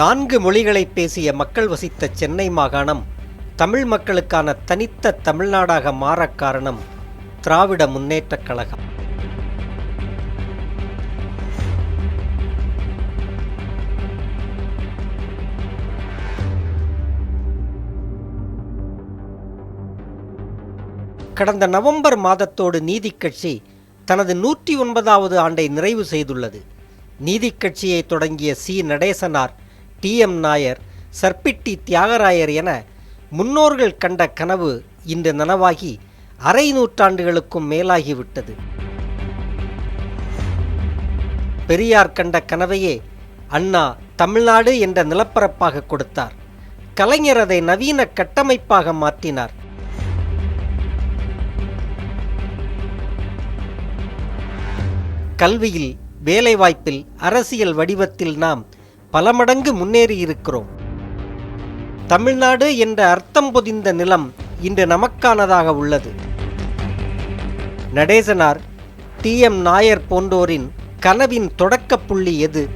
நான்கு மொழிகளை பேசிய மக்கள் வசித்த சென்னை மாகாணம் தமிழ் மக்களுக்கான தனித்த தமிழ்நாடாக மாறக் காரணம் திராவிட முன்னேற்றக் கழகம். கடந்த நவம்பர் மாதத்தோடு நீதி கட்சி தனது நூற்றி ஒன்பதாவது ஆண்டை நிறைவு செய்துள்ளது. நீதி கட்சியை தொடங்கிய C. Natesanar T M Nair Sir Pitti Thyagarayar என முன்னோர்கள் கண்ட கனவு இன்று நனவாகி அரை நூற்றாண்டுகளுக்கும் மேலாகிவிட்டது. பெரியார் கண்ட கனவையே அண்ணா தமிழ்நாடு என்ற நிலப்பரப்பாக கொடுத்தார். கலைஞர் அதை நவீன கட்டமைப்பாக மாற்றினார். கல்வியில் வேலைவாய்ப்பில் அரசியல் வடிவத்தில் நாம் பல மடங்கு முன்னேறி இருக்கிறோம். தமிழ்நாடு என்ற அர்த்தம் பொதிந்த நிலம் இன்று நமக்கானதாக உள்ளது. நடேசனார் டி. எம். நாயர் போன்றோரின் கனவின் தொடக்கப் புள்ளி எது?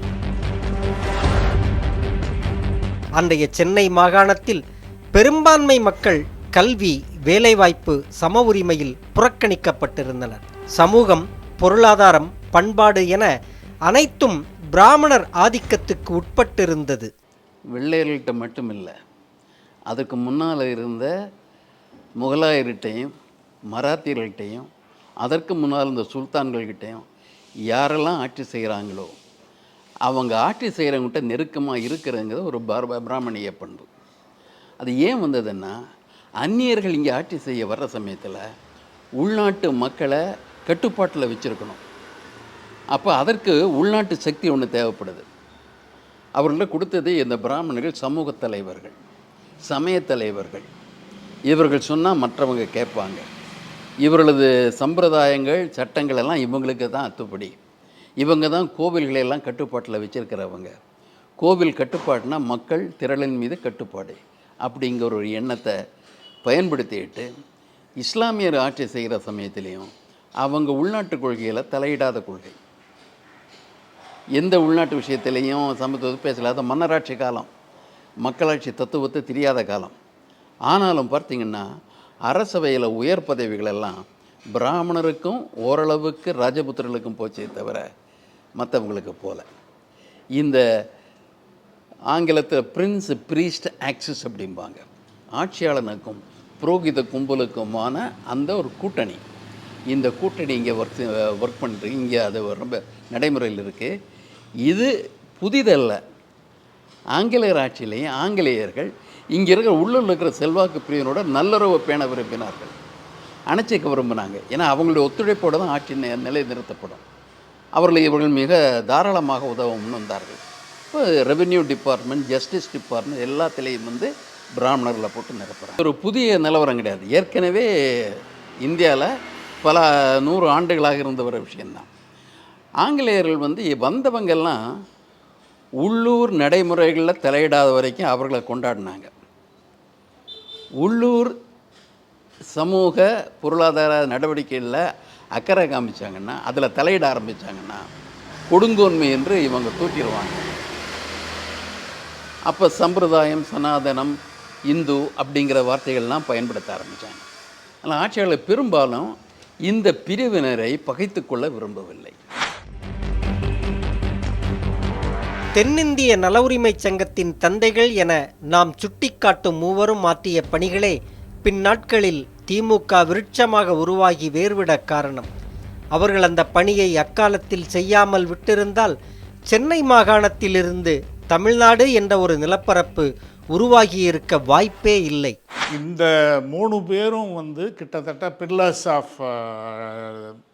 அன்றைய சென்னை மாகாணத்தில் பெரும்பான்மை மக்கள் கல்வி வேலைவாய்ப்பு சம உரிமையில் புறக்கணிக்கப்பட்டிருந்தனர். சமூகம் பொருளாதாரம் பண்பாடு என அனைத்தும் பிராமணர் ஆதிக்கத்துக்கு உட்பட்டிருந்தது. வெள்ளையர்கள்ட்ட மட்டும் இல்லை அதுக்கு முன்னால் இருந்த முகலாயர்கிட்டையும் மராத்தியர்கள்ட்டையும் அதற்கு முன்னால் இருந்த சுல்தான்கள்கிட்டையும் யாரெல்லாம் ஆட்சி செய்கிறாங்களோ அவங்க ஆட்சி செய்கிறவங்ககிட்ட நெருக்கமாக இருக்கிறங்கிறது ஒரு பர பிராமணிய பண்பு. அது ஏன் வந்ததுன்னா அந்நியர்கள் இங்கே ஆட்சி செய்ய வர்ற சமயத்தில் உள்நாட்டு மக்களை கட்டுப்பாட்டில் வச்சுருக்கணும். அப்போ அதற்கு உள்நாட்டு சக்தி ஒன்று தேவைப்படுது. அவர்கள கொடுத்தது இந்த பிராமணர்கள் சமூக தலைவர்கள் சமய தலைவர்கள். இவர்கள் சொன்னால் மற்றவங்க கேட்பாங்க. இவர்களது சம்பிரதாயங்கள் சட்டங்கள் எல்லாம் இவங்களுக்கு தான் அத்துப்படி. இவங்க தான் கோவில்களையெல்லாம் கட்டுப்பாட்டில் வச்சுருக்கிறவங்க. கோவில் கட்டுப்பாடுனா மக்கள் திரளின் மீது கட்டுப்பாடு. அப்படிங்கிற ஒரு எண்ணத்தை பயன்படுத்திட்டு இஸ்லாமியர் ஆட்சி செய்கிற சமயத்திலையும் அவங்க உள்நாட்டு கொள்கையில் தலையிடாத கொள்கை. எந்த உள்நாட்டு விஷயத்திலையும் சமத்துவத்தை பேசலாத மன்னராட்சி காலம் மக்களாட்சி தத்துவத்தை தெரியாத காலம். ஆனாலும் பார்த்திங்கன்னா அரசவையில் உயர் பதவிகள் எல்லாம் பிராமணருக்கும் ஓரளவுக்கு ராஜபுத்திரர்களுக்கும் போச்சே தவிர மற்றவங்களுக்கு போல. இந்த ஆங்கிலத்தில் பிரின்ஸ் ப்ரீஸ்ட் ஆக்சிஸ் அப்படிம்பாங்க. ஆட்சியாளனுக்கும் புரோகித கும்பலுக்குமான அந்த ஒரு கூட்டணி. இந்த கூட்டணி இங்கே ஒர்க் ஒர்க் பண்ணிட்டு இங்கே அது ரொம்ப நடைமுறையில் இருக்குது இது புதிதல்ல. ஆங்கிலேயர் ஆட்சியிலேயும் ஆங்கிலேயர்கள் இங்கே இருக்கிற உள்ளூரில் இருக்கிற செல்வாக்கு பிரியனோட நல்லுறவு பேண விரும்பினார்கள். அணைச்சிக்க விரும்பினாங்க. ஏன்னா அவங்களுடைய ஒத்துழைப்போடு தான் ஆட்சி நிலை நிறுத்தப்படும் அவர்களை இவர்கள் மிக தாராளமாக உதவ முன்வந்தார்கள். இப்போ ரெவென்யூ டிபார்ட்மெண்ட் ஜஸ்டிஸ் டிபார்ட்மெண்ட் எல்லாத்துலேயும் வந்து பிராமணர்களை போட்டு நிரப்புறாங்க. ஒரு புதிய நிலவரம் கிடையாது. ஏற்கனவே இந்தியாவில் பல நூறு ஆண்டுகளாக இருந்த ஒரு விஷயந்தான். ஆங்கிலேயர்கள் வந்து வந்தவங்கெல்லாம் உள்ளூர் நடைமுறைகளில் தலையிடாத வரைக்கும் அவர்களை கொண்டாடினாங்க. உள்ளூர் சமூக பொருளாதார நடவடிக்கைகளில் அக்கறை காமிச்சாங்கன்னா அதில் தலையிட ஆரம்பித்தாங்கன்னா கொடுங்கோன்மை என்று இவங்க தூக்கிடுவாங்க. அப்போ சம்பிரதாயம் சனாதனம் இந்து அப்படிங்கிற வார்த்தைகள்லாம் பயன்படுத்த ஆரம்பித்தாங்க ஆனால் ஆட்சியாளர் பெரும்பாலும் இந்த பிரிவினரை பகைத்துக்கொள்ள விரும்பவில்லை. தென்னிந்திய நல சங்கத்தின் தந்தைகள் என நாம் சுட்டிக்காட்டும் மூவரும் மாற்றிய பணிகளே பின்னாட்களில் திமுக விருட்சமாக உருவாகி வேர்விட காரணம். அவர்கள் அந்த பணியை அக்காலத்தில் செய்யாமல் விட்டிருந்தால் சென்னை மாகாணத்திலிருந்து தமிழ்நாடு என்ற ஒரு நிலப்பரப்பு உருவாகியிருக்க வாய்ப்பே இல்லை. இந்த மூணு பேரும் வந்து கிட்டத்தட்ட பில்லர்ஸ் ஆஃப்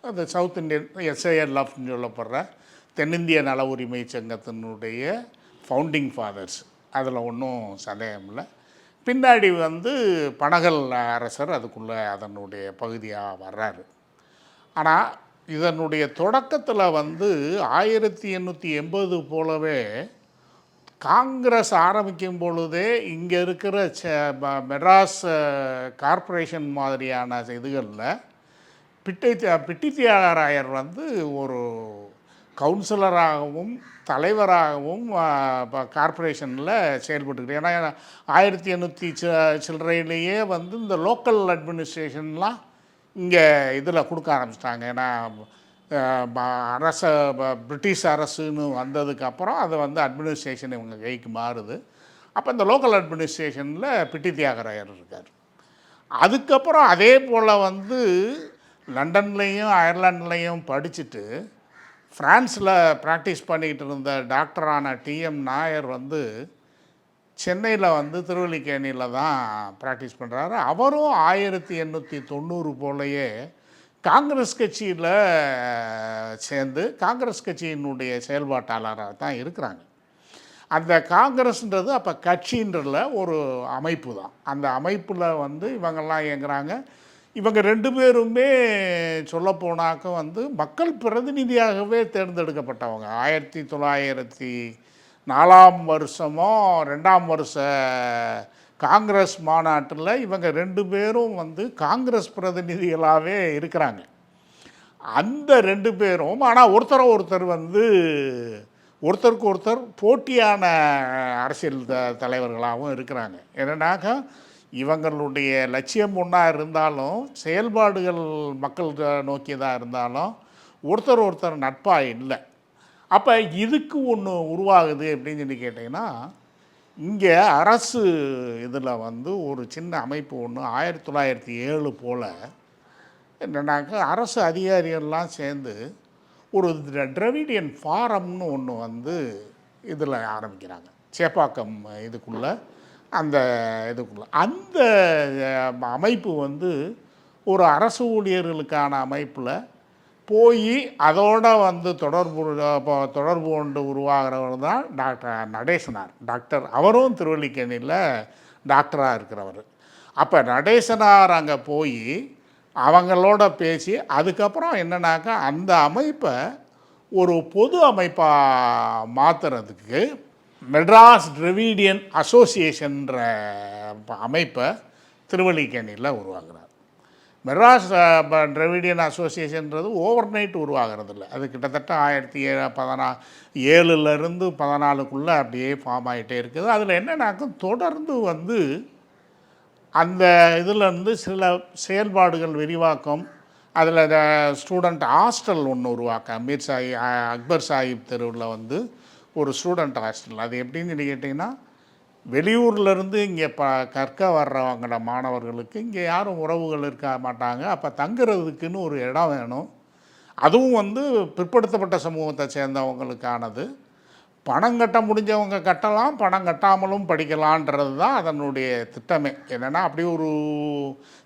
அந்த சவுத் இந்தியன் எஸ்ஐஎல்எஃப்னு சொல்லப்படுற தென்னிந்திய நல உரிமை சங்கத்தினுடைய ஃபவுண்டிங் ஃபாதர்ஸ் அதில் ஒன்றும் சந்தேகம் இல்லை. பின்னாடி வந்து பனகல் அரசர் அதுக்குள்ளே அதனுடைய பகுதியாக வர்றாரு. ஆனால் இதனுடைய தொடக்கத்தில் வந்து ஆயிரத்தி எண்ணூற்றி எண்பது போலவே காங்கிரஸ் ஆரம்பிக்கும் பொழுதே இங்கே இருக்கிற ச மெட்ராஸ் கார்பரேஷன் கார்ப்பரேஷன் மாதிரியான இதுகளில் பிட்டை பிட்டித்தியாராயர் வந்து ஒரு கவுன்சிலராகவும் தலைவராகவும் கார்ப்பரேஷனில் செயல்பட்டுக்கிட்டு ஏன்னா ஆயிரத்தி எண்ணூற்றி சில்லறையிலேயே வந்து இந்த லோக்கல் அட்மினிஸ்ட்ரேஷன்லாம் இங்கே இதில் கொடுக்க ஆரம்பிச்சிட்டாங்க. ஏன்னா அரச ப- பிரிட்டிஷ் அரசுன்னு வந்ததுக்கப்புறம் அதை அது வந்து அட்மினிஸ்ட்ரேஷன் இவங்க கைக்கு மாறுது. அப்போ இந்த லோக்கல் அட்மினிஸ்ட்ரேஷனில் பிட்டி தியாகராயர் இருக்கார். அதுக்கப்புறம் அதே போல் வந்து லண்டன்லேயும் அயர்லாண்ட்லேயும் படிச்சுட்டு ஃப்ரான்ஸில் ப்ராக்டிஸ் பண்ணிக்கிட்டு இருந்த டாக்டரான டிஎம் நாயர் வந்து சென்னையில் வந்து திருவல்லிக்கேணியில் தான் ப்ராக்டிஸ் பண்ணுறாரு அவரும் ஆயிரத்தி எண்ணூற்றி தொண்ணூறு போலயே காங்கிரஸ் கட்சியில் சேர்ந்து காங்கிரஸ் கட்சியினுடைய செயல்பாட்டாளராக தான் இருக்கிறாங்க. அந்த காங்கிரஸ்ன்றது அப்போ கட்சின்றல ஒரு அமைப்பு தான். அந்த அமைப்பில் வந்து இவங்கெல்லாம் இயங்குறாங்க. இவங்க ரெண்டு பேருமே சொல்லப்போனாக்க வந்து மக்கள் பிரதிநிதியாகவே தேர்ந்தெடுக்கப்பட்டவங்க. ஆயிரத்தி தொள்ளாயிரத்தி நாலாம் வருஷமோ ரெண்டாம் வருஷ காங்கிரஸ் மாநாட்டில் இவங்க ரெண்டு பேரும் வந்து காங்கிரஸ் பிரதிநிதிகளாகவே இருக்கிறாங்க. அந்த ரெண்டு பேரும் ஆனால் ஒருத்தரை ஒருத்தர் வந்து ஒருத்தருக்கு ஒருத்தர் போட்டியான அரசியல் த தலைவர்களாகவும் இருக்கிறாங்க. என்னன்னாக்கா இவங்களுடைய லட்சியம் ஒன்றா இருந்தாலும் செயல்பாடுகள் மக்கள் நோக்கியதாக இருந்தாலும் ஒருத்தர் ஒருத்தர் நட்பாக இல்லை. அப்போ இதுக்கு ஒன்று உருவாகுது அப்படின்னு சொல்லி கேட்டிங்கன்னா இங்கே அரசு இதில் வந்து ஒரு சின்ன அமைப்பு ஒன்று ஆயிரத்தி தொள்ளாயிரத்தி ஏழு போல் என்னன்னாக்கா அரசு அதிகாரிகள்லாம் சேர்ந்து ஒரு திர- ஃபாரம்னு ஒன்று வந்து இதில் ஆரம்பிக்கிறாங்க. சேப்பாக்கம் இதுக்குள்ளே அந்த இதுக்குள்ளே. அந்த அமைப்பு வந்து ஒரு அரசு ஊழியர்களுக்கான அமைப்பில் போய் அதோட வந்து தொடர்பு இப்போ தொடர்பு கொண்டு உருவாகிறவர் தான் டாக்டர் நடேசனார். டாக்டர் அவரும் திருவள்ளிக்கேணியில் டாக்டராக இருக்கிறவர். அப்போ நடேசனார் அங்கே போய் அவங்களோட பேசி அதுக்கப்புறம் என்னன்னாக்கா அந்த அமைப்பை ஒரு பொது அமைப்பாக மாற்றுறதுக்கு மெட்ராஸ் டிரவிடியன் அசோசியேஷன்ற அமைப்பை திருவள்ளிக்கேணியில் உருவாக்குறார். மெட்ராஸ் டிரவிடியன் அசோசியேஷன்றது ஓவர் நைட் உருவாகிறது இல்லை அது கிட்டத்தட்ட ஆயிரத்தி ஏழு பதினா ஏழுலேருந்து பதினாலுக்குள்ளே அப்படியே ஃபார்ம் ஆகிட்டே இருக்குது. அதில் என்னன்னாக்கும் தொடர்ந்து வந்து அந்த இதிலேருந்து சில செயல்பாடுகள் விரிவாக்கம் அதில் ஸ்டூடெண்ட் ஹாஸ்டல் ஒன்று உருவாக்க அமீர் சாஹி அக்பர் சாஹிப் தெருவில் வந்து ஒரு ஸ்டூடெண்ட் ஹாஸ்டல் அது எப்படின்னு சொல்லி கேட்டிங்கன்னா வெளியூர்லேருந்து இங்கே ப கற்க வர்றவங்கள மாணவர்களுக்கு இங்கே யாரும் உறவுகள் இருக்க மாட்டாங்க. அப்போ தங்குறதுக்குன்னு ஒரு இடம் வேணும். அதுவும் வந்து பிற்படுத்தப்பட்ட சமூகத்தை சேர்ந்தவங்களுக்கானது. பணம் கட்ட முடிஞ்சவங்க கட்டலாம் பணம் கட்டாமலும் படிக்கலான்றது தான் அதனுடைய திட்டமே. என்னென்னா அப்படி ஒரு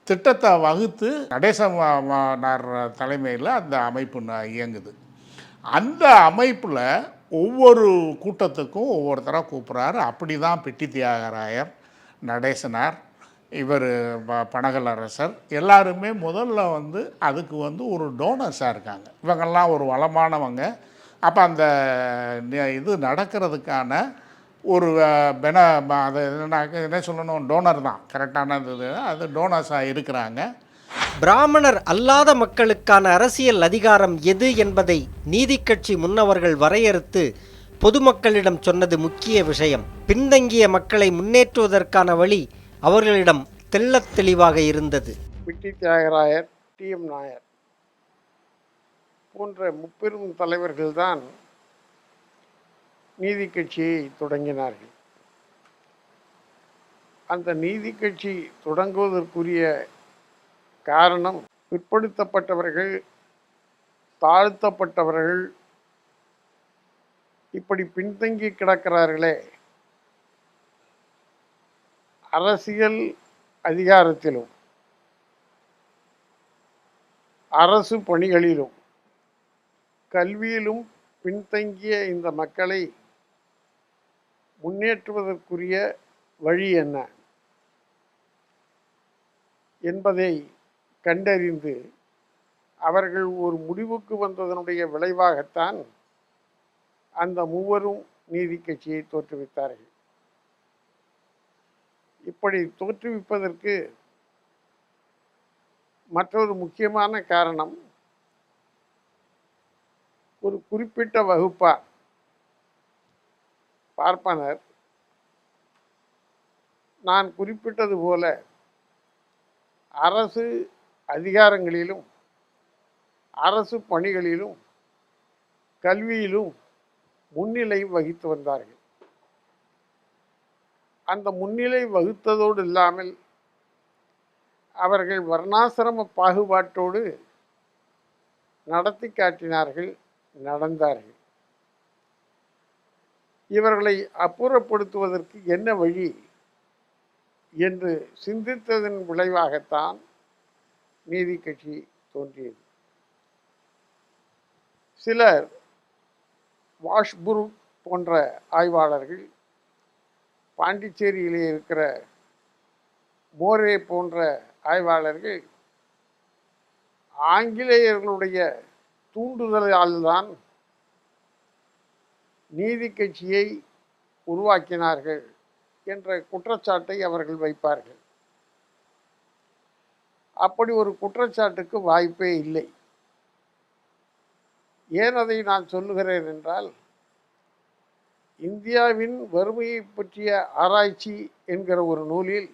திட்டத்தை வகுத்து நடேசனார் தலைமையில் அந்த அமைப்பு இயங்குது. அந்த அமைப்பில் ஒவ்வொரு கூட்டத்துக்கும் ஒவ்வொருத்தராக கூப்பிட்றாரு. அப்படி தான் பெட்டி தியாகராயர் நடேசனார் இவர் பனகல் அரசர் எல்லாருமே முதல்ல வந்து அதுக்கு வந்து ஒரு டோனர்ஸாக இருக்காங்க. இவங்கெல்லாம் ஒரு வளமானவங்க. அப்போ அந்த இது நடக்கிறதுக்கான ஒரு பென அது என்னன்னாக்க என்ன சொல்லணும்? டோனர் தான். கரெக்டானது இது. அது டோனர்ஸாக இருக்கிறாங்க. பிராமணர் அல்லாத மக்களுக்கான அரசியல் அதிகாரம் எது என்பதை நீதிக்கட்சி முன்னவர்கள் வரையறுத்து பொதுமக்களிடம் சொன்னது முக்கிய விஷயம். பின்தங்கிய மக்களை முன்னேற்றுவதற்கான வழி அவர்களிடம் தெள்ளத் தெளிவாக இருந்தது. பிட்டி தியாகராயர் டிஎம் நாயர் போன்ற முப்பெரும் தலைவர்கள்தான் நீதி கட்சியை தொடங்கினார்கள். அந்த நீதி கட்சி தொடங்குவதற்குரிய காரணம் பிற்படுத்தப்பட்டவர்கள் தாழ்த்தப்பட்டவர்கள் இப்படி பின்தங்கி கிடக்கிறார்களே. அரசியல் அதிகாரத்திலும் அரசு பணிகளிலும் கல்வியிலும் பின்தங்கிய இந்த மக்களை முன்னேற்றுவதற்குரிய வழி என்ன? என்பதை கண்டறிந்து அவர்கள் ஒரு முடிவுக்கு வந்ததனுடைய விளைவாகத்தான் அந்த மூவரும் நீதி கட்சியை தோற்றுவித்தார்கள். இப்படி தோற்றுவிப்பதற்கு மற்றொரு முக்கியமான காரணம் ஒரு குறிப்பிட்ட வகுப்பார் பார்ப்பனர். நான் குறிப்பிட்டது போல அரசு அதிகாரங்களிலும் அரசு பணிகளிலும் கல்வியிலும் முன்னிலை வகித்து வந்தார்கள். அந்த முன்னிலை வகுத்ததோடு இல்லாமல் அவர்கள் வர்ணாசிரம பாகுபாட்டோடு நடத்தி காட்டினார்கள் நடந்தார்கள். இவர்களை அப்புறப்படுத்துவதற்கு என்ன வழி? என்று சிந்தித்ததன் விளைவாகத்தான் நீதி கட்சி தோன்றியது. சிலர் வாஷ்புரு போன்ற ஆய்வாளர்கள் பாண்டிச்சேரியிலே இருக்கிற மோரே போன்ற ஆய்வாளர்கள் ஆங்கிலேயர்களுடைய தூண்டுதலால்தான் நீதி கட்சியை உருவாக்கினார்கள் என்ற குற்றச்சாட்டை அவர்கள் வைப்பார்கள். அப்படி ஒரு குற்றச்சாட்டுக்கு வாய்ப்பே இல்லை. ஏன் அதை நான் சொல்லுகிறேன் என்றால் இந்தியாவின் வறுமையை பற்றிய ஆராய்ச்சி என்கிற ஒரு நூலில்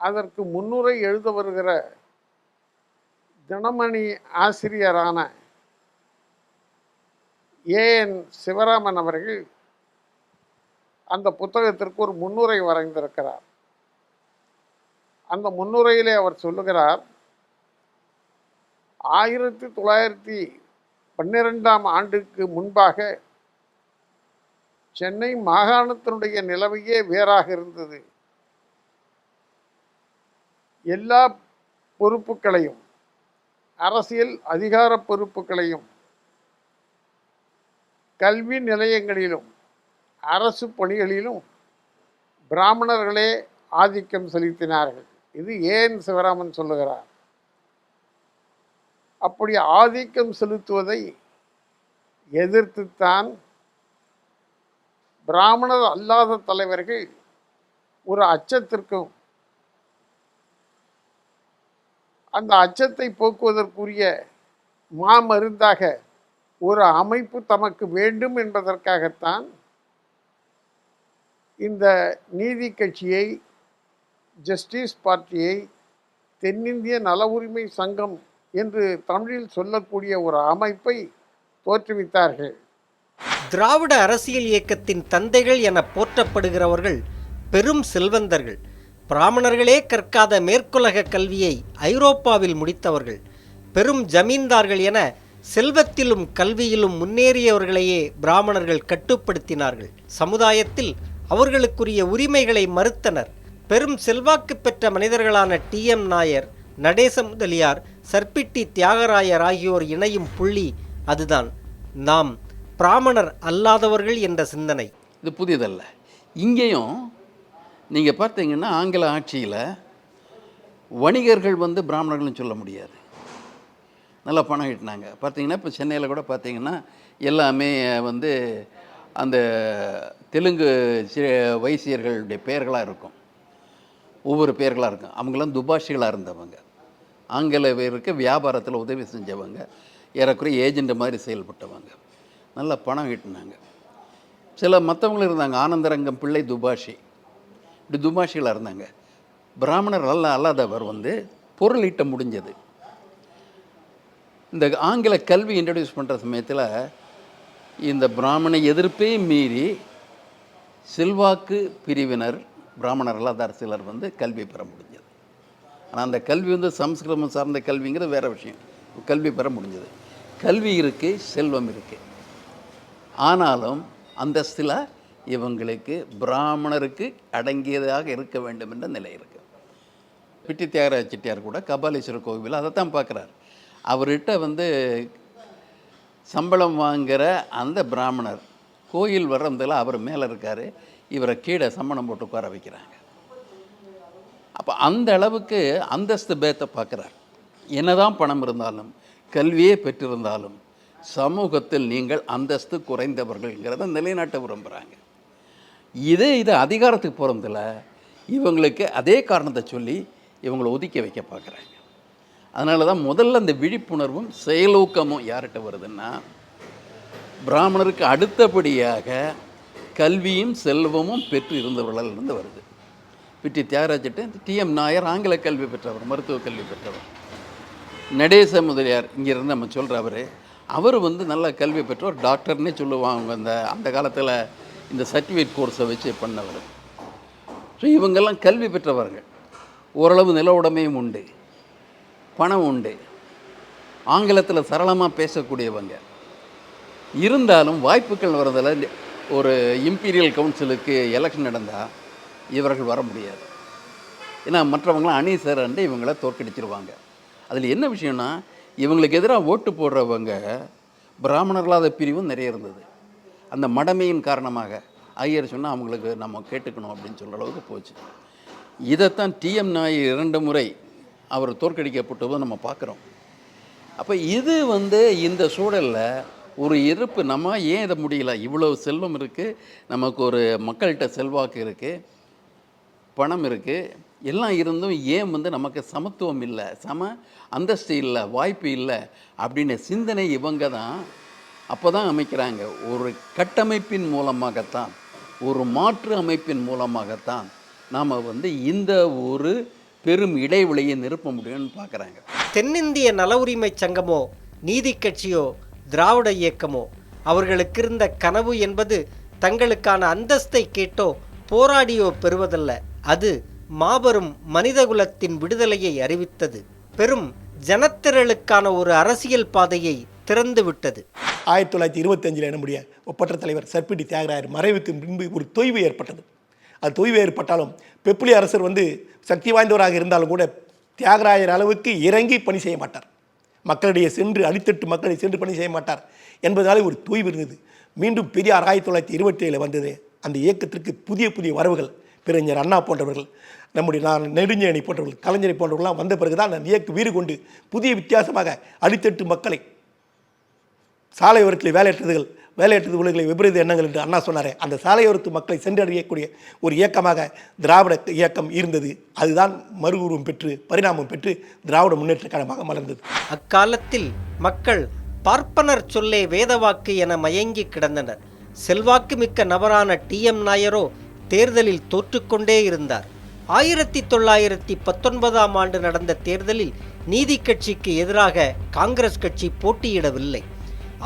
அதற்கு முன்னுரை எழுத வருகிற தினமணி ஆசிரியரான ஏஎன் சிவராமன் அவர்கள் அந்த புத்தகத்திற்கு ஒரு முன்னுரை வரைந்திருக்கிறார். அந்த முன்னுரையிலே அவர் சொல்லுகிறார் ஆயிரத்தி தொள்ளாயிரத்தி பன்னிரெண்டாம் ஆண்டுக்கு முன்பாக சென்னை மாகாணத்தினுடைய நிலைமையே வேறாக இருந்தது. எல்லா பொறுப்புகளையும் அரசியல் அதிகார பொறுப்புகளையும் கல்வி நிலையங்களிலும் அரசு பணிகளிலும் பிராமணர்களே ஆதிக்கம் செலுத்தினார்கள். இது ஏன் சிவராமன் சொல்லுகிறார்? அப்படி ஆதிக்கம் செலுத்துவதை எதிர்த்துத்தான் பிராமணர் அல்லாத தலைவர்கள் ஒரு அச்சத்திற்கும் அந்த அச்சத்தை போக்குவதற்குரிய மாமருந்தாக ஒரு அமைப்பு தமக்கு வேண்டும் என்பதற்காகத்தான் இந்த நீதி கட்சியை ஜஸ்டிஸ் பார்ட்டியை தென்னிந்திய நல உரிமை சங்கம் என்று தமிழில் சொல்லக்கூடிய ஒரு அமைப்பை தோற்றுவித்தார்கள். திராவிட அரசியல் இயக்கத்தின் தந்தைகள் என போற்றப்படுகிறவர்கள் பெரும் செல்வந்தர்கள். பிராமணர்களே கற்காத மேற்குலக கல்வியை ஐரோப்பாவில் முடித்தவர்கள். பெரும் ஜமீன்தார்கள் என செல்வத்திலும் கல்வியிலும் முன்னேறியவர்களையே பிராமணர்கள் கட்டுப்படுத்தினார்கள். சமுதாயத்தில் அவர்களுக்குரிய உரிமைகளை மறுத்தனர். பெரும் செல்வாக்கு பெற்ற மனிதர்களான டி. எம். நாயர் நடேச முதலியார் சர்பிட்டி தியாகராயர் ஆகியோர் இணையும் புள்ளி அதுதான். நாம் பிராமணர் அல்லாதவர்கள் என்ற சிந்தனை. இது புதியதல்ல இங்கேயும் நீங்கள் பார்த்தீங்கன்னா ஆங்கில ஆட்சியில் வணிகர்கள் வந்து பிராமணர்கள்னு சொல்ல முடியாது. நல்லா பணம் ஈட்டினாங்க பார்த்தீங்கன்னா இப்போ சென்னையில் கூட பார்த்தீங்கன்னா எல்லாமே வந்து அந்த தெலுங்கு சி- வைசியர்களுடைய பெயர்களாக இருக்கும். ஒவ்வொரு பேர்களாக இருக்கும் அவங்களாம் துபாஷிகளாக இருந்தவங்க. ஆங்கில பேருக்கு வியாபாரத்தில் உதவி செஞ்சவங்க. ஏறக்குறைய ஏஜெண்ட் மாதிரி செயல்பட்டவங்க. நல்லா பணம் ஈட்டினாங்க. சில மற்றவங்களும் இருந்தாங்க. ஆனந்தரங்கம் பிள்ளை துபாஷி. இப்படி துபாஷிகளாக இருந்தாங்க. பிராமணர் அல்ல அல்லாதவர் வந்து பொருள் ஈட்ட முடிஞ்சது. இந்த ஆங்கில கல்வி இன்ட்ரடியூஸ் பண்ணுற சமயத்தில் இந்த பிராமண எதிர்ப்பே மீறி செல்வாக்கு பிரிவினர் பிராமணர் தான் சிலர் வந்து கல்வி பெற முடிஞ்சது. ஆனால் அந்த கல்வி வந்து சம்ஸ்கிருதம் சார்ந்த கல்விங்கிறது வேறு விஷயம். கல்வி பெற முடிஞ்சது. கல்வி இருக்குது செல்வம் இருக்குது ஆனாலும் அந்தஸ்தில் இவங்களுக்கு பிராமணருக்கு அடங்கியதாக இருக்க வேண்டும் என்ற நிலை இருக்குது பிட்டி தியாகராஜ செட்டியார் கூட கபாலீஸ்வரர் கோவில் அதை தான் பார்க்குறார். அவர்கிட்ட வந்து சம்பளம் வாங்குகிற அந்த பிராமணர் கோயில் வர்றதில் அவர் மேலே இருக்கார். இவரை கீழே சம்மணம் போட்டு உட்கார வைக்கிறாங்க. அப்போ அந்த அளவுக்கு அந்தஸ்து பேத்தை பார்க்குறார். என்னதான் பணம் இருந்தாலும் கல்வியே பெற்றிருந்தாலும் சமூகத்தில் நீங்கள் அந்தஸ்து குறைந்தவர்கள்ங்கிறத நிலைநாட்ட விரும்புகிறாங்க இதே இது அதிகாரத்துக்கு போகிறதில் இவங்களுக்கு அதே காரணத்தை சொல்லி இவங்களை ஒதுக்கி வைக்க பார்க்குறாங்க. அதனால தான் முதல்ல அந்த விழிப்புணர்வும் செயலூக்கமும் யார்கிட்ட வருதுன்னா பிராமணருக்கு அடுத்தபடியாக கல்வியும் செல்வமும் பெற்று இருந்தவர்களிலிருந்து வருது. பிடி தியாகராஜட்டு டிஎம் நாயர் ஆங்கில கல்வி பெற்றவர் மருத்துவ கல்வி பெற்றவர். நடேச முதலியார் இங்கேருந்து நம்ம சொல்கிற அவர் அவர் வந்து நல்ல கல்வி பெற்றவர் டாக்டர்னே சொல்லுவாங்க. அந்த அந்த காலத்தில் இந்த சர்டிஃபிகேட் கோர்ஸை வச்சு பண்ணவர். ஸோ இவங்கெல்லாம் கல்வி பெற்றவர்கள். ஓரளவு நில உடைமையும் உண்டு. பணம் உண்டு. ஆங்கிலத்தில் சரளமாக பேசக்கூடியவங்க. இருந்தாலும் வாய்ப்புகள் வரதில் ஒரு இம்பீரியல் கவுன்சிலுக்கு எலெக்ஷன் நடந்தால் இவர்கள் வர முடியாது. ஏன்னா மற்றவங்களாம் அணி சேரண்டு இவங்களை தோற்கடிச்சிருவாங்க. அதில் என்ன விஷயம்னா இவங்களுக்கு எதிராக ஓட்டு போடுறவங்க பிராமணர்களாத பிரிவும் நிறைய இருந்தது. அந்த மடமையின் காரணமாக ஐயர் சொன்னால் அவங்களுக்கு நம்ம கேட்டுக்கணும் அப்படின்னு சொல்கிற அளவுக்கு போச்சு. இதைத்தான் டிஎம் நாய் இரண்டு முறை அவர் தோற்கடிக்கப்பட்டதும் நம்ம பார்க்குறோம். அப்போ இது வந்து இந்த சூழலில் ஒரு இருப்பு நம்ம ஏன் இதை முடியல? இவ்வளவு செல்வம் இருக்குது நமக்கு ஒரு மக்கள்கிட்ட செல்வாக்கு இருக்குது பணம் இருக்குது எல்லாம் இருந்தும் ஏன் வந்து நமக்கு சமத்துவம் இல்லை சம அந்தஸ்து இல்லை வாய்ப்பு இல்லை அப்படின்னு சிந்தனை இவங்க தான் அப்போ தான் அமைக்கிறாங்க. ஒரு கட்டமைப்பின் மூலமாகத்தான் ஒரு மாற்று அமைப்பின் மூலமாகத்தான் நாம் வந்து இந்த ஒரு பெரும் இடைவெளியை நிரப்ப முடியும்னு பார்க்குறாங்க. தென்னிந்திய நல உரிமை சங்கமோ நீதி கட்சியோ திராவிட இயக்கமோ? அவர்களுக்கு இருந்த கனவு என்பது தங்களுக்கான அந்தஸ்தை கேட்டோ போராடியோ பெறுவதல்ல. அது மாபெரும் மனிதகுலத்தின் விடுதலையை அறிவித்தது. பெரும் ஜனத்திரளுக்கான ஒரு அரசியல் பாதையை திறந்துவிட்டது. ஆயிரத்தி தொள்ளாயிரத்தி இருபத்தஞ்சில் நம்முடைய ஒப்பற்ற தலைவர் சர்பிடி தியாகராயர் மறைவுக்கு பின்பு ஒரு தொய்வு ஏற்பட்டது. அது தொய்வு ஏற்பட்டாலும் பெப்புலி அரசர் வந்து சக்தி வாய்ந்தவராக இருந்தாலும் கூட தியாகராயர் அளவுக்கு இறங்கி பணி செய்ய மாட்டார். மக்களிடையே சென்று அடித்தட்டு மக்களை சென்று பணி செய்ய மாட்டார் என்பதாலே ஒரு தூய்வு இருந்தது. மீண்டும் பெரியார் ஆயிரத்தி தொள்ளாயிரத்தி இருபத்தி ஏழில் வந்தது. அந்த இயக்கத்திற்கு புதிய புதிய வரவுகள் பிரிஞர் அண்ணா போன்றவர்கள் நம்முடைய நான் நெடுஞ்சேணி போன்றவர்கள் கலைஞரை போன்றவர்கள்லாம் வந்த பிறகுதான் அந்த இயக்க வீறு கொண்டு புதிய வித்தியாசமாக அடித்தட்டு மக்களை சாலை சாலையோரத்தில் வேலையற்றதுகள் வேலையற்றது உலகில் விபரீத எண்ணங்கள் என்று அண்ணா சொன்னார். அந்த சாலையோரத்து மக்களை சென்றடையக்கூடிய ஒரு இயக்கமாக திராவிட இயக்கம் இருந்தது. அதுதான் மறு உருவம் பெற்று பரிணாமம் பெற்று திராவிட முன்னேற்ற கழகமாக மலர்ந்தது. அக்காலத்தில் மக்கள் பார்ப்பனர் சொல்லே வேதவாக்கு என மயங்கி கிடந்தனர். செல்வாக்கு மிக்க நபரான டி. எம். நாயரோ தேர்தலில் தோற்றுக்கொண்டே இருந்தார். ஆயிரத்தி தொள்ளாயிரத்தி பத்தொன்பதாம் ஆண்டு நடந்த தேர்தலில் நீதி கட்சிக்கு எதிராக காங்கிரஸ் கட்சி போட்டியிடவில்லை.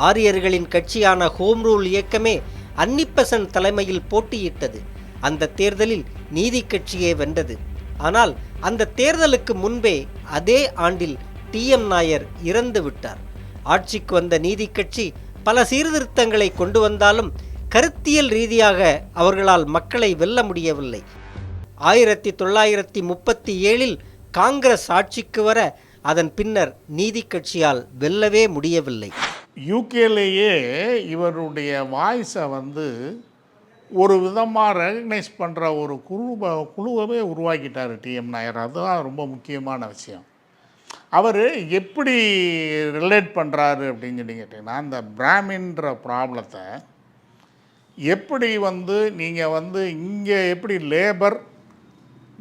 ஆரியர்களின் கட்சியான ஹோம் ரூல் இயக்கமே அன்னிப்பசன் தலைமையில் போட்டியிட்டது. அந்த தேர்தலில் நீதி கட்சியே வென்றது. ஆனால் அந்த தேர்தலுக்கு முன்பே அதே ஆண்டில் டி எம் நாயர் இறந்து விட்டார். ஆட்சிக்கு வந்த நீதி கட்சி பல சீர்திருத்தங்களை கொண்டு வந்தாலும் கருத்தியல் ரீதியாக அவர்களால் மக்களை வெல்ல முடியவில்லை. ஆயிரத்தி தொள்ளாயிரத்தி முப்பத்தி ஏழில் காங்கிரஸ் ஆட்சிக்கு வர அதன் பின்னர் நீதி கட்சியால் வெல்லவே முடியவில்லை. யூகேலேயே இவருடைய வாய்ஸை வந்து ஒரு விதமாக ரெகக்னைஸ் பண்ணுற ஒரு குழுவை குழுவவே உருவாக்கிட்டார் டிஎம் நாயர். அதுதான் ரொம்ப முக்கியமான விஷயம். அவர் எப்படி ரிலேட் பண்ணுறாரு அப்படின்னு சொல்லி கேட்டிங்கன்னா இந்த பிராமின்ற ப்ராப்ளத்தை எப்படி வந்து நீங்கள் வந்து இங்கே எப்படி லேபர்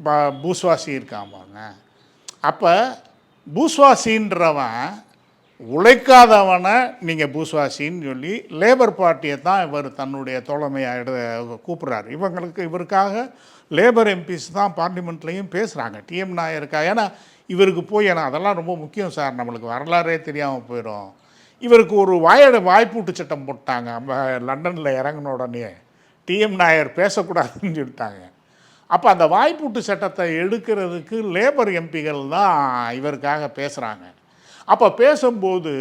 ப- பூஸ்வாசி இருக்கான் பாருங்க. அப்போ பூஸ்வாசின்றவன் உழைக்காதவனை நீங்கள் பூஸ்வாசின்னு சொல்லி லேபர் பார்ட்டியை தான் இவர் தன்னுடைய தோழமையாக எடு கூப்பிட்றாரு. இவங்களுக்கு இவருக்காக லேபர் எம்பிஸ் தான் பார்லிமெண்ட்லேயும் பேசுகிறாங்க டிஎம் நாயருக்கா? ஏன்னா இவருக்கு போய் ஏன்னா அதெல்லாம் ரொம்ப முக்கியம் சார். நம்மளுக்கு வரலாறே தெரியாமல் போயிடும். இவருக்கு ஒரு வாயட வாய்ப்பூட்டு சட்டம் போட்டாங்க. லண்டனில் இறங்கின உடனே. டிஎம் நாயர் பேசக்கூடாதுன்னு சொல்லிட்டாங்க. அப்போ அந்த வாய்ப்பூட்டு சட்டத்தை எடுக்கிறதுக்கு லேபர் எம்பிகள் தான் இவருக்காக பேசுகிறாங்க அப்போ பேசும்போது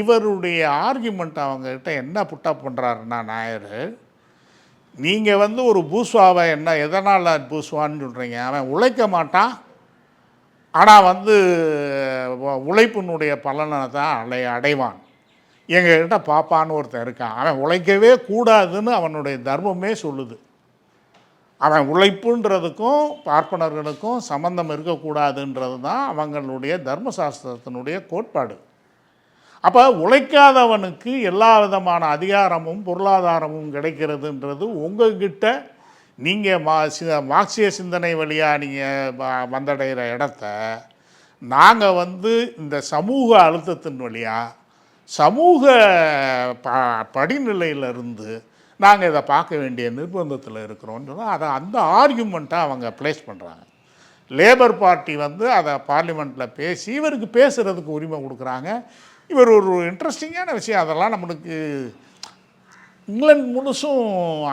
இவருடைய ஆர்கியூமெண்ட் அவங்கக்கிட்ட என்ன புட்டப் பண்ணுறாருன்னா நாயர் நீங்கள் வந்து ஒரு பூஸ்வாவை என்ன எதனால் பூஸ்வான்னு சொல்கிறீங்க அவன் உழைக்க மாட்டான். ஆனால் வந்து உழைப்பினுடைய பலனை தான் அலை அடைவான். எங்ககிட்ட பாப்பான்னு ஒருத்தன் இருக்கான். அவன் உழைக்கவே கூடாதுன்னு அவனுடைய தர்மமே சொல்லுது. அவன் உழைப்புன்றதுக்கும் பார்ப்பனர்களுக்கும் சம்பந்தம் இருக்கக்கூடாதுன்றது தான் அவங்களுடைய தர்மசாஸ்திரத்தினுடைய கோட்பாடு. அப்போ உழைக்காதவனுக்கு எல்லா விதமான அதிகாரமும் பொருளாதாரமும் கிடைக்கிறதுன்றது உங்ககிட்ட நீங்கள் மா சி மார்க்சிய சிந்தனை வழியாக நீங்கள் வந்தடைகிற இடத்த நாங்கள் வந்து இந்த சமூக அழுத்தத்தின் வழியாக சமூக ப படிநிலையிலிருந்து நாங்கள் இதை பார்க்க வேண்டிய நிர்பந்தத்தில் இருக்கிறோம்னு சொன்னால் அதை அந்த ஆர்கியூமெண்ட்டாக அவங்க ப்ளேஸ் பண்ணுறாங்க லேபர் பார்ட்டி வந்து அதை பார்லிமெண்ட்டில் பேசி இவருக்கு பேசுகிறதுக்கு உரிமை கொடுக்குறாங்க. இவர் ஒரு இன்ட்ரெஸ்டிங்கான விஷயம். அதெல்லாம் நம்மளுக்கு இங்கிலாந்து முழுசும்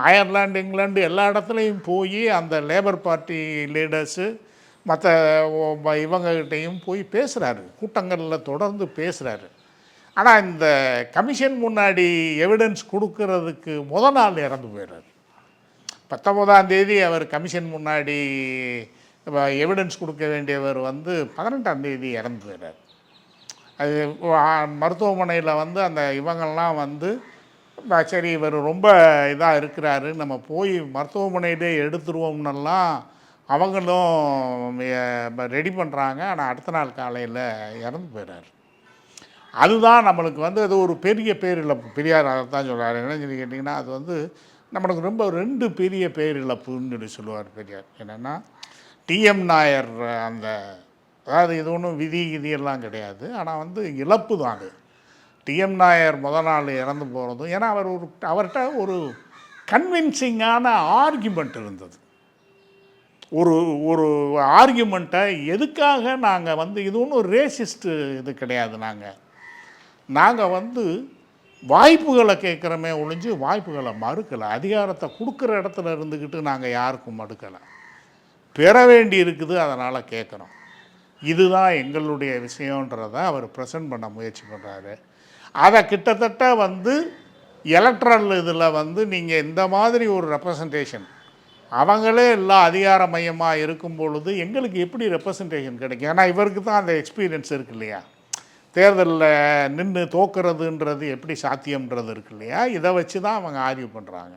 அயர்லாண்டு இங்கிலாந்து எல்லா இடத்துலையும் போய் அந்த லேபர் பார்ட்டி லீடர்ஸு மற்ற இவங்ககிட்டையும் போய் பேசுகிறாரு கூட்டங்களில் தொடர்ந்து பேசுகிறாரு ஆனால் இந்த கமிஷன் முன்னாடி எவிடன்ஸ் கொடுக்கறதுக்கு முத நாள் இறந்து போயிடுறாரு பத்தொம்போதாம் தேதி அவர் கமிஷன் முன்னாடி எவிடன்ஸ் கொடுக்க வேண்டியவர் வந்து பதினெட்டாம் தேதி இறந்து போயிடுறார் அது மருத்துவமனையில் வந்து அந்த இவங்கள்லாம் வந்து சரி இவர் ரொம்ப இதாக இருக்கிறாரு. நம்ம போய் மருத்துவமனையிலே எடுத்துருவோம்னெல்லாம் அவங்களும் ரெடி பண்ணுறாங்க ஆனால் அடுத்த நாள் காலையில் இறந்து போயிடுறாரு அதுதான் நம்மளுக்கு வந்து அது ஒரு பெரிய பேரிழப்பு. பெரியார் அதை தான் சொல்கிறார் என்ன சொல்லி கேட்டிங்கன்னா அது வந்து நம்மளுக்கு ரொம்ப ரெண்டு பெரிய பேரிழப்புன்னு சொல்லி சொல்லுவார் பெரியார். என்னென்னா டிஎம் நாயர் அந்த அதாவது இது ஒன்றும் விதி கிதியெல்லாம் கிடையாது. ஆனால் வந்து இழப்பு தான் அது. டிஎம் நாயர் முத நாள் இறந்து போகிறதும் ஏன்னா அவர் ஒரு அவர்கிட்ட ஒரு கன்வின்சிங்கான ஆர்கியூமெண்ட் இருந்தது. ஒரு ஒரு ஆர்கியூமெண்ட்டை எதுக்காக நாங்கள் வந்து இது ஒன்றும் ரேசிஸ்ட்டு இது கிடையாது நாங்கள் நாங்கள் வந்து வாய்ப்புகளை கேட்குறோமே ஒழிஞ்சு வாய்ப்புகளை மறுக்கலை. அதிகாரத்தை கொடுக்குற இடத்துல இருந்துக்கிட்டு நாங்கள் யாருக்கும் மறுக்கலை. பெற வேண்டி இருக்குது அதனால் கேட்குறோம். இதுதான் எங்களுடைய விஷயன்றதை அவர் ப்ரெசென்ட் பண்ண முயற்சி பண்ணுறாரு அதை கிட்டத்தட்ட வந்து எலக்ட்ரல் இதில் வந்து நீங்கள் இந்த மாதிரி ஒரு ரெப்ரசன்டேஷன் அவங்களே எல்லாம் அதிகார மையமாக இருக்கும் பொழுது எங்களுக்கு எப்படி ரெப்ரசன்டேஷன் கிடைக்கும்? ஏன்னா இவருக்கு தான் அந்த எக்ஸ்பீரியன்ஸ் இருக்கு இல்லையா? தேர்தலில் நின்று தோக்குறதுன்றது எப்படி சாத்தியம்ன்றது இருக்கு இல்லையா? இதை வச்சு தான் அவங்க ஆய்வு பண்ணுறாங்க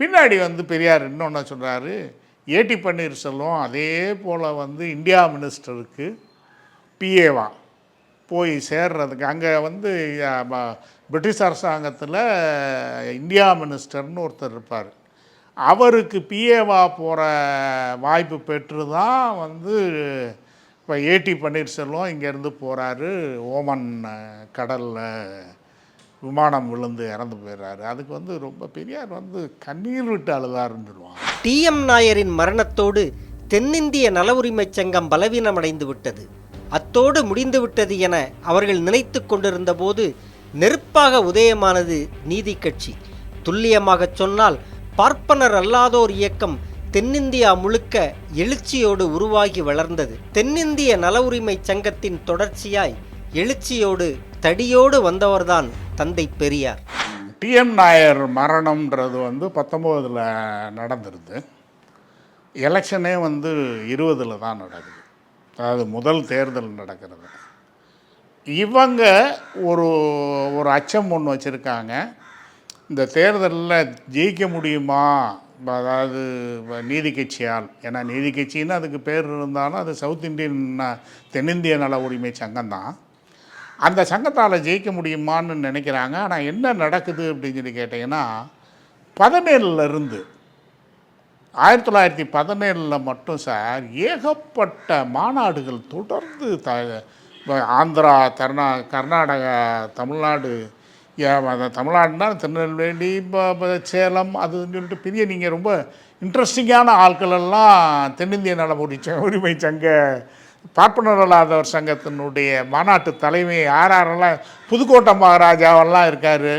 பின்னாடி வந்து பெரியார் இன்னொன்று சொல்கிறாரு ஏடி பன்னீர்செல்வம் அதே போல் வந்து இந்தியா மினிஸ்டருக்கு பிஏவா போய் சேர்றதுக்கு அங்கே வந்து பிரிட்டிஷ் அரசாங்கத்தில் இந்தியா மினிஸ்டர்னு ஒருத்தர் இருப்பார். அவருக்கு பிஏவா போகிற வாய்ப்பு பெற்று தான் வந்து இப்போ ஏடி பன்னீர்செல்வம் இங்கேருந்து போகிறாரு ஓமன் கடலில் விமானம் விழுந்து இறந்து போயிடுறாரு அதுக்கு வந்து ரொம்ப பெரியார் வந்து கண்ணீர் விட்டு அழுதாருன்னு சொல்லுவாங்க. டிஎம் நாயரின் மரணத்தோடு தென்னிந்திய நல உரிமை சங்கம் பலவீனமடைந்து விட்டது. அத்தோடு முடிந்து விட்டது என அவர்கள் நினைத்து கொண்டிருந்த போது நெருப்பாக உதயமானது நீதி கட்சி. துல்லியமாகச் சொன்னால் பார்ப்பனர் அல்லாதோர் இயக்கம் தென்னிந்தியா முழுக்க எழுச்சியோடு உருவாகி வளர்ந்தது. தென்னிந்திய நல உரிமை சங்கத்தின் தொடர்ச்சியாய் எழுச்சியோடு தடியோடு வந்தவர்தான் தந்தை பெரியார். டிஎம் நாயர் மரணம்ன்றது வந்து பத்தொம்போதில் நடந்துருது. எலெக்ஷனே வந்து இருபதில் தான் நடக்குது. அதாவது முதல் தேர்தல் நடக்கிறது. இவங்க ஒரு ஒரு அச்சம் ஒன்று வச்சுருக்காங்க. இந்த தேர்தலில் ஜெயிக்க முடியுமா அதாவது நீதி கட்சியால். ஏன்னா நீதி கட்சின்னு அதுக்கு பேர் இருந்தாலும் அது சவுத் இந்தியன் தென்னிந்திய நல உரிமை சங்கம் தான். அந்த சங்கத்தால் ஜெயிக்க முடியுமான்னு நினைக்கிறாங்க. ஆனால் என்ன நடக்குது அப்படின்னு சொல்லி கேட்டிங்கன்னா பதினேழுலேருந்து ஆயிரத்தி தொள்ளாயிரத்தி பதினேழில் மட்டும் சார் ஏகப்பட்ட மாநாடுகள் தொடர்ந்து த ஆந்திரா கர்நா கர்நாடகா தமிழ்நாடு தமிழ்நாடுனா திருநெல்வேலி இப்போ சேலம் அதுன்னு சொல்லிட்டு பெரிய நீங்கள் ரொம்ப இன்ட்ரெஸ்டிங்கான ஆட்கள் எல்லாம் தென்னிந்திய நல உரிமை உரிமை சங்க பார்ப்பனர் அல்லாதவர் சங்கத்தினுடைய மாநாட்டு தலைமை யார் யாரெல்லாம் புதுக்கோட்டை மகாராஜாவெல்லாம் இருக்கார்.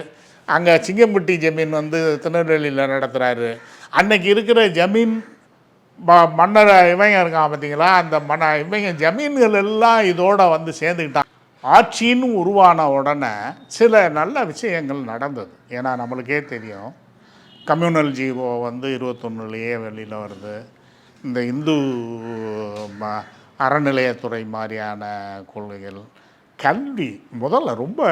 அங்கே சிங்கம்பட்டி ஜமீன் வந்து திருநெல்வேலியில் நடத்துகிறாரு அன்னைக்கு இருக்கிற ஜமீன் ம- மன்னர் இவங்க இருக்கான் பார்த்தீங்களா அந்த மன்ன இவங்க ஜமீன்கள் எல்லாம் இதோட வந்து சேர்ந்துக்கிட்டான் ஆட்சின்னு உருவான உடனே சில நல்ல விஷயங்கள் நடந்தது. ஏன்னா நம்மளுக்கே தெரியும். கம்யூனல் ஜீவோ வந்து இருபத்தொன்னுலேயே வெளியில் வருது. இந்த இந்து ம- அறநிலையத்துறை மாதிரியான கொள்கைகள். கல்வி முதல்ல ரொம்ப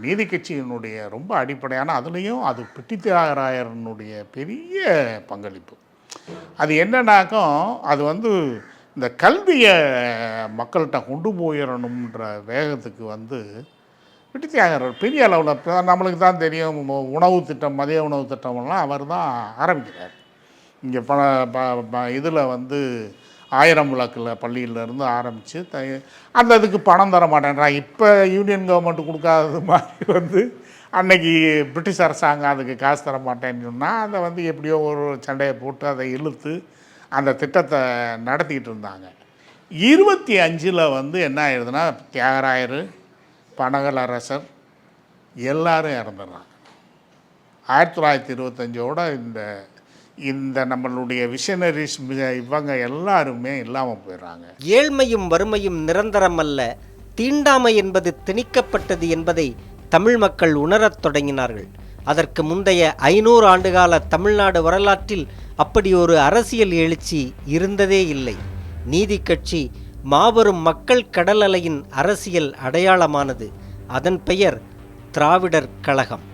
நீதி கட்சியினுடைய ரொம்ப அடிப்படையான அதுலேயும் அது பிட்டி தியாகராயரனுடைய பெரிய பங்களிப்பு. அது என்னன்னாக்கும் அது வந்து இந்த கல்வியை மக்கள்கிட்ட கொண்டு போயிடணுன்ற வேகத்துக்கு வந்து பிட்டி தியாகராயர் பெரிய அளவில் நம்மளுக்கு தான் தெரியும் உணவு திட்டம் மதிய உணவு திட்டம்லாம் அவர் தான் ஆரம்பிக்கிறார். இங்கே ப இதில் வந்து ஆயிரம் விளக்கில் பள்ளியிலேருந்து ஆரம்பித்து த அந்த இதுக்கு பணம் தர மாட்டேன்றான் இப்போ யூனியன் கவர்மெண்ட் கொடுக்காதது மாதிரி வந்து அன்னைக்கு பிரிட்டிஷ் அரசாங்கம் அதுக்கு காசு தர மாட்டேன்னு சொன்னால் அதை வந்து எப்படியோ ஒரு சண்டையை போட்டு அதை இழுத்து அந்த திட்டத்தை நடத்திக்கிட்டு இருந்தாங்க. இருபத்தி அஞ்சில் வந்து என்ன ஆயிடுதுன்னா தியாகராயர் பனகல் அரசர் எல்லாரும் இறந்துடுறாங்க. ஆயிரத்தி தொள்ளாயிரத்தி இருபத்தஞ்சோட இந்த இந்த நம்மளுடைய விஷனரிஸ் இவங்க எல்லாருமே இல்லாமல் போயிடுறாங்க. ஏழ்மையும் வறுமையும் நிரந்தரம் அல்ல தீண்டாமை என்பது திணிக்கப்பட்டது என்பதை தமிழ் மக்கள் உணரத் தொடங்கினார்கள். அதற்கு முந்தைய ஐநூறு ஆண்டுகால தமிழ்நாடு வரலாற்றில் அப்படி ஒரு அரசியல் எழுச்சி இருந்ததே இல்லை. நீதி கட்சி மாபெரும் மக்கள் கடல் அலையின் அரசியல் அடையாளமானது. அதன் பெயர் திராவிடர் கழகம்.